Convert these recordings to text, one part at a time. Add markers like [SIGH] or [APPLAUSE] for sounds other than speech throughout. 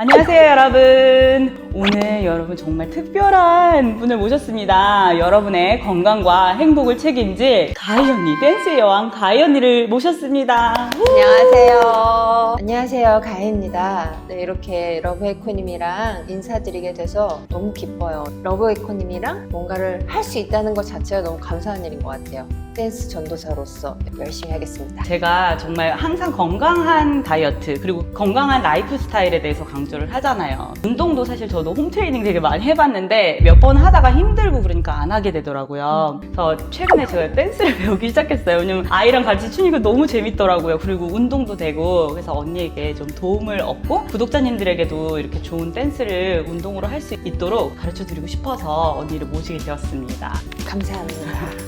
안녕하세요 여러분 오늘 여러분 정말 특별한 분을 모셨습니다 여러분의 건강과 행복을 책임질 가희 언니 댄스의 여왕 가희 언니를 모셨습니다 안녕하세요. 안녕하세요. 가혜입니다. 네, 이렇게 러브에코님이랑 인사드리게 돼서 너무 기뻐요. 러브에코님이랑 뭔가를 할 수 있다는 것 자체가 너무 감사한 일인 것 같아요. 댄스 전도사로서 열심히 하겠습니다. 제가 정말 항상 건강한 다이어트 그리고 건강한 라이프 스타일에 대해서 강조를 하잖아요 운동도 사실 저도 홈 트레이닝 되게 많이 해봤는데 몇 번 하다가 힘들고 그러니까 안 하게 되더라고요. 그래서 최근에 제가 댄스를 [LAUGHS] 배우기 시작했어요. 왜냐면 아이랑 같이 추니까 너무 재밌더라고요. 그리고 운동도 되고 그래서 언니에게 좀 도움을 얻고 구독자님들에게도 이렇게 좋은 댄스를 운동으로 할 수 있도록 가르쳐 드리고 싶어서 언니를 모시게 되었습니다. 감사합니다.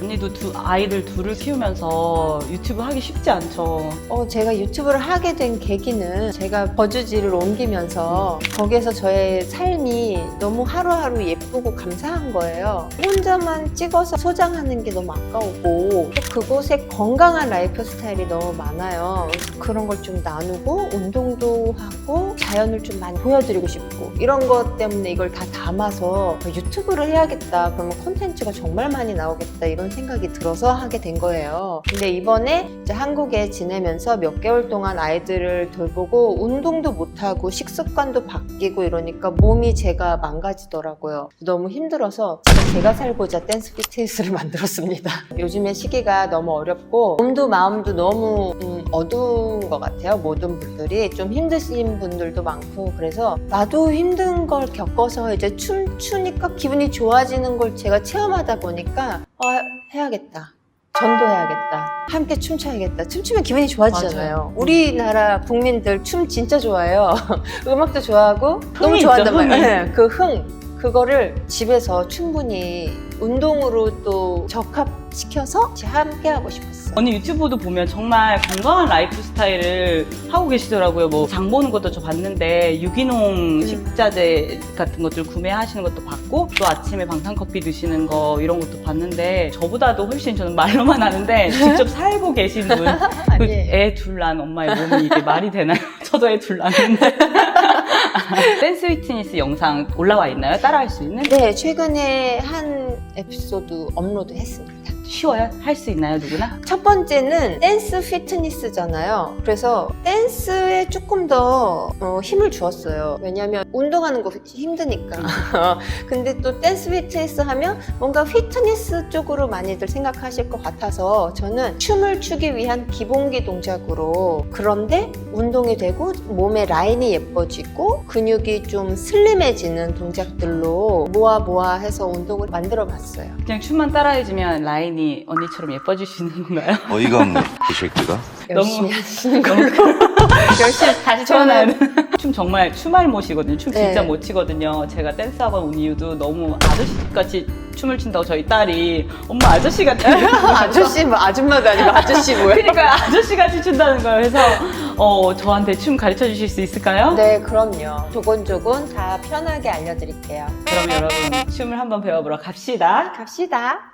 언니도 두 아이들 둘을 키우면서 유튜브 하기 쉽지 않죠? 어, 제가 유튜브를 하게 된 계기는 제가 버주지를 옮기면서 거기에서 저의 삶이 너무 하루하루 예쁘고 감사한 거예요. 혼자만 찍어서 소장하는 게 너무 아까웠고 또 그곳에 건강한 라이프 스타일이 너무 많아요. 그런 걸 좀 나누고 운동도 하고 자연을 좀 많이 보여드리고 싶고 이런 것 때문에 이걸 다 담아서 유튜브를 해야겠다. 그러면 콘텐츠가 정말 많이 나오겠다 이런 생각이 들어서 하게 된 거예요. 근데 이번에 한국에 지내면서 몇 개월 동안 아이들을 돌보고 운동도 못하고 식습관도 바뀌고 이러니까 몸이 제가 망가지더라고요. 너무 힘들어서 제가 살고자 댄스 피트니스를 [LAUGHS] 만들었습니다. 요즘에 시기가 너무 어렵고 몸도 마음도 너무 음, 어두운 것 같아요. 모든 분들이 좀 힘드신 분들도 많고 그래서 나도 힘든 걸 겪어서 이제 춤추니까 기분이 좋아지는 걸 제가 체험하다 보니까 어, 해야겠다. 전도해야겠다. 함께 춤춰야겠다. 춤추면 기분이 좋아지잖아요. 맞아요. 우리나라 국민들 춤 진짜 좋아해요. [LAUGHS] 음악도 좋아하고 너무 좋아한단 말이에요. 네, 그 흥. 그거를 집에서 충분히 운동으로 또 적합시켜서 함께 하고 싶었어요. 언니 유튜브도 보면 정말 건강한 라이프 스타일을 하고 계시더라고요. 뭐 장 보는 것도 저 봤는데 유기농 음. 식자재 같은 것들 구매하시는 것도 봤고 또 아침에 방탄커피 드시는 거 이런 것도 봤는데 저보다도 훨씬 저는 말로만 아는데 직접 [LAUGHS] 살고 계신 분. 그 [LAUGHS] 아니에요. 애 둘 난 엄마의 몸이 이게 말이 되나요? [LAUGHS] 저도 애 둘 낳는데. 댄스 위트니스 영상 올라와 있나요? 따라할 수 있는? 네, 최근에 한 에피소드 업로드 했습니다. 쉬워요? 할 수 있나요, 누구나? 첫 번째는 댄스 피트니스잖아요. 그래서 댄스에 조금 더 어, 힘을 주었어요. 왜냐면 운동하는 거 힘드니까. [LAUGHS] 근데 또 댄스 피트니스 하면 뭔가 피트니스 쪽으로 많이들 생각하실 것 같아서 저는 춤을 추기 위한 기본기 동작으로 그런데 운동이 되고 몸의 라인이 예뻐지고 근육이 좀 슬림해지는 동작들로 모아 모아 해서 운동을 만들어 봤어요. 그냥 춤만 따라해주면 라인이 언니처럼 예뻐질 수 있는 건가요? 어이가 없네 이 새끼가 열심히 하시는 거. [LAUGHS] 열심히 다시 돼. 춤 정말 추말 못이거든요. 춤 진짜 네. 못 추거든요. 제가 댄스 학원 온 이유도 너무 아저씨같이 춤을 춘다고 저희 딸이 엄마 아저씨 같은 [LAUGHS] 아저씨 뭐 아줌마도 아니고 아저씨 뭐야? 그러니까 아저씨같이 춘다는 거예요. 그래서 어, 저한테 춤 가르쳐 주실 수 있을까요? 네, 그럼요. 조곤조곤 다 편하게 알려드릴게요. 그럼 여러분 춤을 한번 배워보러 갑시다. 갑시다.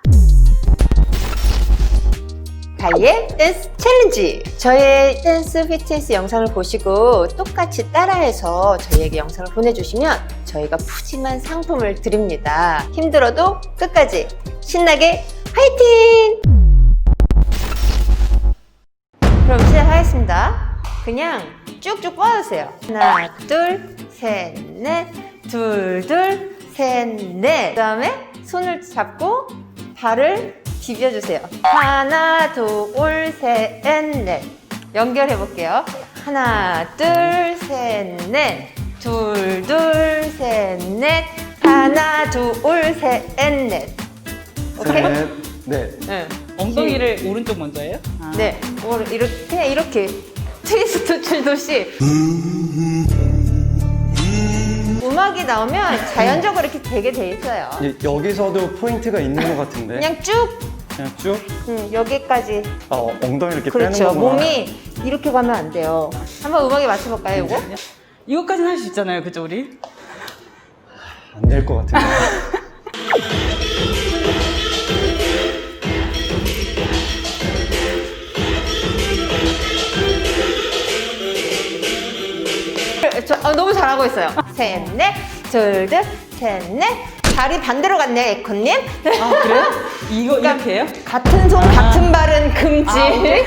가이의 댄스 챌린지! 저의 댄스 피트니스 영상을 보시고 똑같이 따라해서 저희에게 영상을 보내주시면 저희가 푸짐한 상품을 드립니다. 힘들어도 끝까지 신나게 화이팅! 그럼 시작하겠습니다. 그냥 쭉쭉 뻗으세요. 하나, 둘, 셋, 넷, 둘, 둘, 셋, 넷. 그 다음에 손을 잡고 발을 비벼주세요. 하나, 둘, 셋, 넷. 연결해 볼게요. 하나, 둘, 셋, 넷. 둘, 둘, 셋, 넷. 하나, 둘, 셋, 넷. 오케이? 셋, 넷. 네. 엉덩이를 오른쪽 먼저 해요? 아. 네, 이렇게 그냥 이렇게 트위스트 출듯이 음악이 나오면 자연적으로 이렇게 되게 돼 있어요. 이- 여기서도 포인트가 있는 것 같은데. 그냥 쭉 그냥 쭉 음, 여기까지 아, 어, 엉덩이 이렇게 그렇죠. 빼는 거구나. 몸이 이렇게 가면 안 돼요. 한번 음악에 맞춰볼까요, 이거? 이것까지는 할 수 있잖아요. 그죠, 우리? 안 될 것 같은데. 저, 어, 너무 잘하고 있어요. 셋, 넷, 둘, 둘, 셋, 넷. 다리 반대로 갔네요, 에코님. 아, 그래요? 이거 그러니까 이렇게 해요? 같은 손, 같은 발은 금지. 아, 오케이.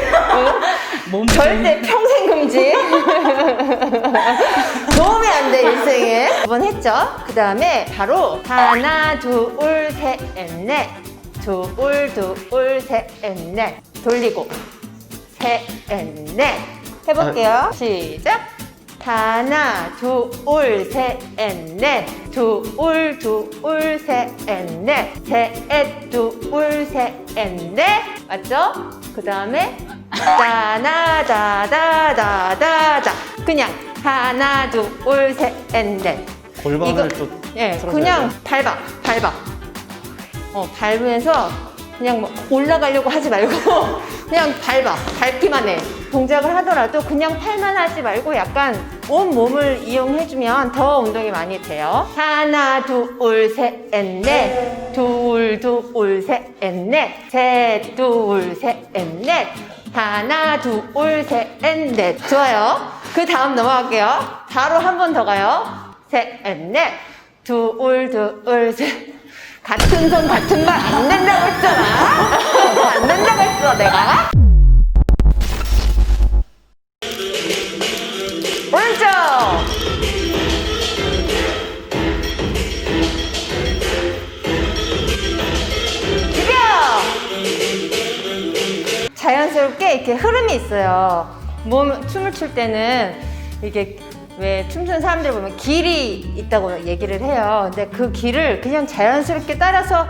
몸 절대 평생 금지. [LAUGHS] 도움이 안 돼, 일생에. 두 번 했죠? 그 다음에 바로 하나, 둘, 셋, 넷. 둘, 둘, 셋, 넷. 돌리고. 셋, 넷. 해볼게요. 시작. 하나, 둘, 셋, 넷. 둘, 둘, 셋, 넷. 셋, 둘, 셋, 넷. 맞죠? 그 다음에 따나 다다다다다. 그냥 하나, 둘, 셋, 넷. 골반을 이거- 또 예, 틀어줘야 그냥 돼요. 밟아, 밟아. 어, 밟으면서 그냥 뭐 올라가려고 하지 말고 [LAUGHS] 그냥 밟아, 밟기만 해. 동작을 하더라도 그냥 팔만 하지 말고 약간 온 몸을 이용해주면 더 운동이 많이 돼요. 하나, 둘, 셋, 넷. 둘, 둘, 셋, 넷. 셋, 둘, 셋, 넷. 하나, 둘, 셋, 넷. 좋아요. 그 다음 넘어갈게요. 바로 한 번 더 가요. 셋, 넷. 둘, 둘, 셋. 같은 손, 같은 발 안 된다고 했잖아. 안 된다고 했어, 내가. 오른쪽. 비벼. 자연스럽게 이렇게 흐름이 있어요. 몸 춤을 출 때는 이게 왜 춤추는 사람들 보면 길이 있다고 얘기를 해요. 근데 그 길을 그냥 자연스럽게 따라서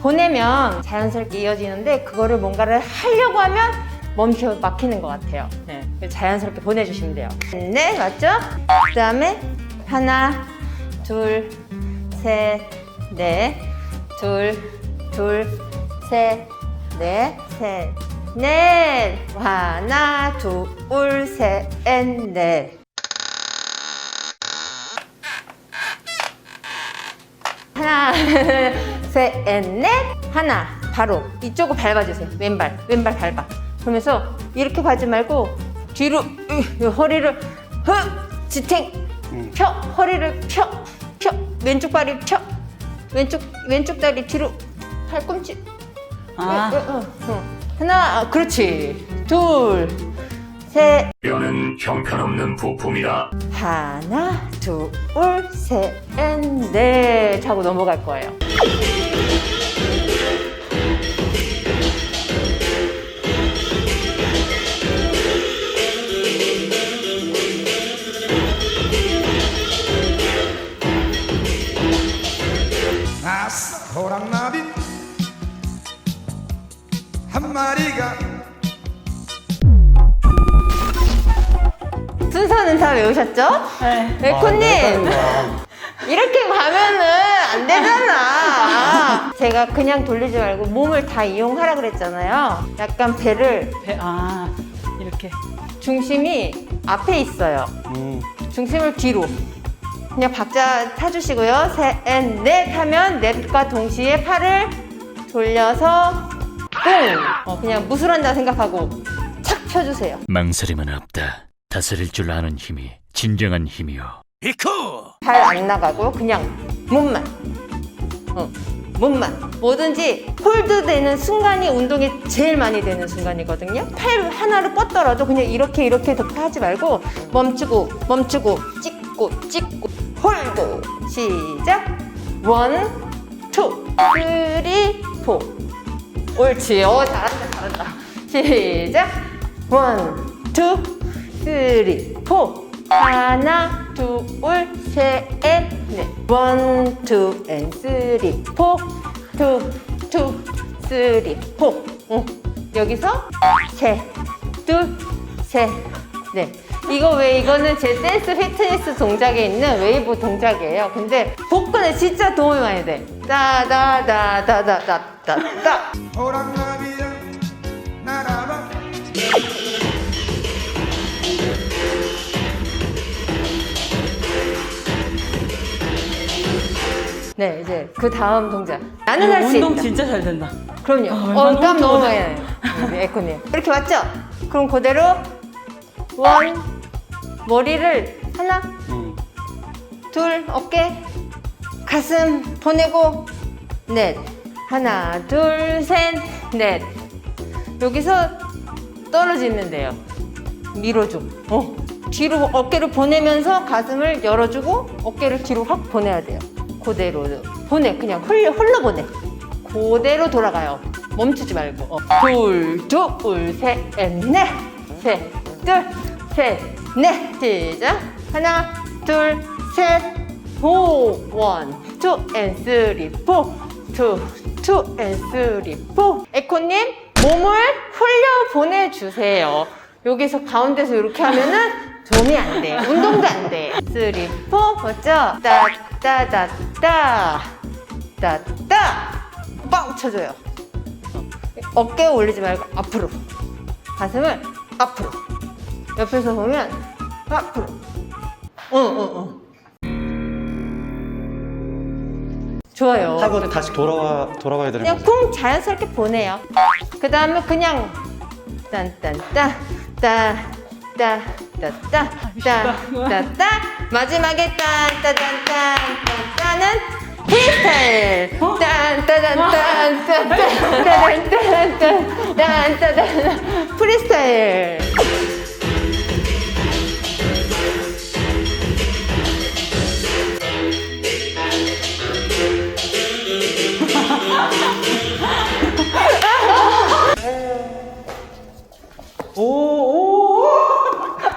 보내면 자연스럽게 이어지는데 그거를 뭔가를 하려고 하면 멈춰 막히는 것 같아요. 네, 자연스럽게 보내주시면 돼요. 네, 맞죠? 그 다음에 하나, 둘, 셋, 넷, 둘, 둘, 셋, 넷, 셋, 넷. 하나, 둘, 셋, 넷. 하나, 셋, 넷. 하나. 바로 이쪽을 밟아주세요. 왼발, 왼발 밟아. 그러면서 이렇게 가지 말고 뒤로 으, 허리를 흑 지탱 음. 펴 허리를 펴 펴 왼쪽 발이 펴 왼쪽 왼쪽 다리 뒤로 팔꿈치 아, 어, 어, 어. 하나 아, 그렇지 둘 셋, 뼈는 형편없는 부품이다. 하나, 둘, 셋, 넷 하고 넘어갈 거예요. 아싸 호랑나비 한 마리가 순서는 다 외우셨죠? 네. 에코님 아, 이렇게 가면은 안 되잖아. 제가 그냥 돌리지 말고 몸을 다 이용하라 그랬잖아요. 약간 배를 배, 아, 이렇게. 중심이 앞에 있어요. 음, 중심을 뒤로. 그냥 박자 타주시고요. 셋, 넷 하면 넷과 동시에 팔을 돌려서 뿡! 어, 그냥 무술한다 생각하고 착 펴주세요. 망설임은 없다. 다스릴 줄 아는 힘이 진정한 힘이요. 발안 나가고 그냥 몸만. 어, 몸만. 뭐든지 홀드 되는 순간이 운동이 제일 많이 되는 순간이거든요. 팔 하나를 뻗더라도 그냥 이렇게 이렇게 덮게 하지 말고 멈추고 멈추고 찍고 찍고 홀드 시작. 원, 투, 쓰리, 포. 옳지 어 잘한다 잘한다. 시작. 원, 투, 쓰리, 포 하나, 둘, 셋, 넷. 원, 투, 앤 쓰리, 포. 투, 투, 쓰리, 포. 어. 여기서 셋, 둘, 셋, 넷. 이거 왜 이거는 제 댄스 피트니스 동작에 있는 웨이브 동작이에요. 근데 복근에 진짜 도움이 많이 돼. 따다다다다다다다. 호랑나비야 날아봐 네, 이제 그 다음 동작. 나는 할 수 있다. 운동 진짜 잘 된다. 그럼요. 아, 어, 왼발 땀 너무. 많이 나요. 우리 에코님. 이렇게 맞죠? 그럼 그대로 원, 머리를 하나, 음. 둘, 어깨, 가슴 보내고, 넷. 하나, 둘, 셋, 넷. 여기서 떨어지면 돼요. 밀어줘. 어. 뒤로 어깨를 보내면서 가슴을 열어주고 어깨를 뒤로 확 보내야 돼요. 그대로 보내. 그냥 흘려, 흘러보내. 그대로 돌아가요. 멈추지 말고. 어. 둘, 둘, 셋, 넷. 셋, 둘, 셋, 넷. 시작. 하나, 둘, 셋, 호. 원, 투, 앤 쓰리, 포. 투, 투, 앤 쓰리, 포. 에코님, 몸을 흘려 보내주세요. 여기서 가운데서 이렇게 하면은 도움이 안 돼. 운동도 안 돼. 쓰리, 포. 맞죠? 따, 따, 따, 따. 따, 따. 빵 쳐줘요. 어깨 올리지 말고 앞으로. 가슴을 앞으로. 옆에서 보면 앞으로. 응, 응, 응. 좋아요. 하고 다시 돌아와 돌아와야 되는 그냥 거죠. 쿵 자연스럽게 보내요. 그 다음에 그냥 딴딴따 따 따 따 따 따 따 따 마지막에 딴따단딴딴 따는 프리스타일 딴따단딴딴 딴딴딴딴딴 프리스타일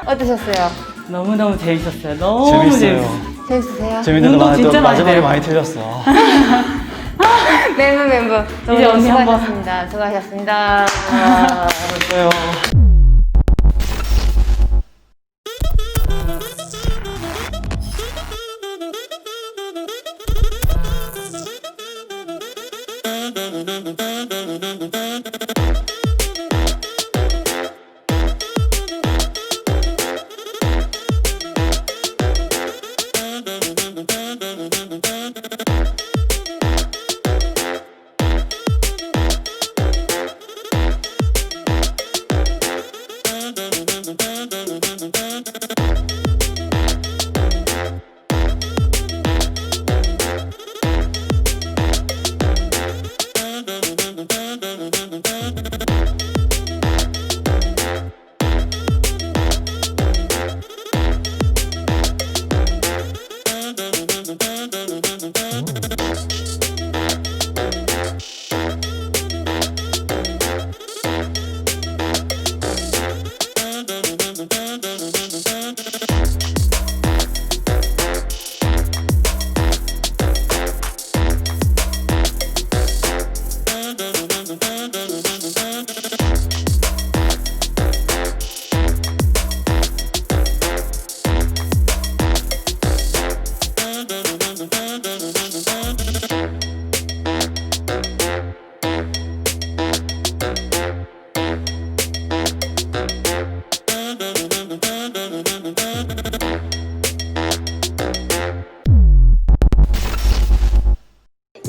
어떠셨어요? 너무너무 재밌었어요. 너무 재밌어요. 재밌었어요. 재밌으세요? 재밌는데 운동 마- 진짜 많이 마지막에 돼요. 많이 틀렸어. [LAUGHS] 멤버 멤버 이제 언니 한 번. 수고하셨습니다. 수고하셨습니다. [LAUGHS] 와. 재밌어요. Bye.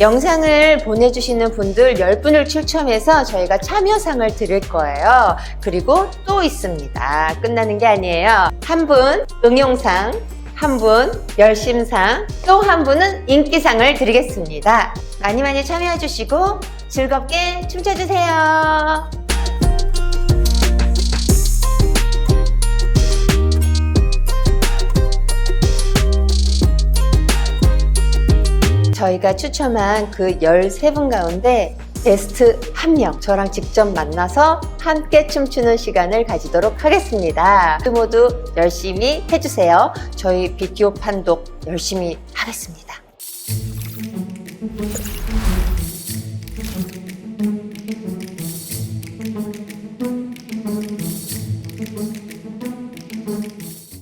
영상을 보내주시는 분들 10분을 추첨해서 저희가 참여상을 드릴 거예요. 그리고 또 있습니다. 끝나는 게 아니에요. 한 분 응용상, 한 분 열심상, 또 한 분은 인기상을 드리겠습니다. 많이 많이 참여해 주시고 즐겁게 춤춰주세요. 저희가 추첨한 그 13분 가운데 베스트 한 명, 저랑 직접 만나서 함께 춤추는 시간을 가지도록 하겠습니다. 모두 모두 열심히 해주세요. 저희 비디오 판독 열심히 하겠습니다.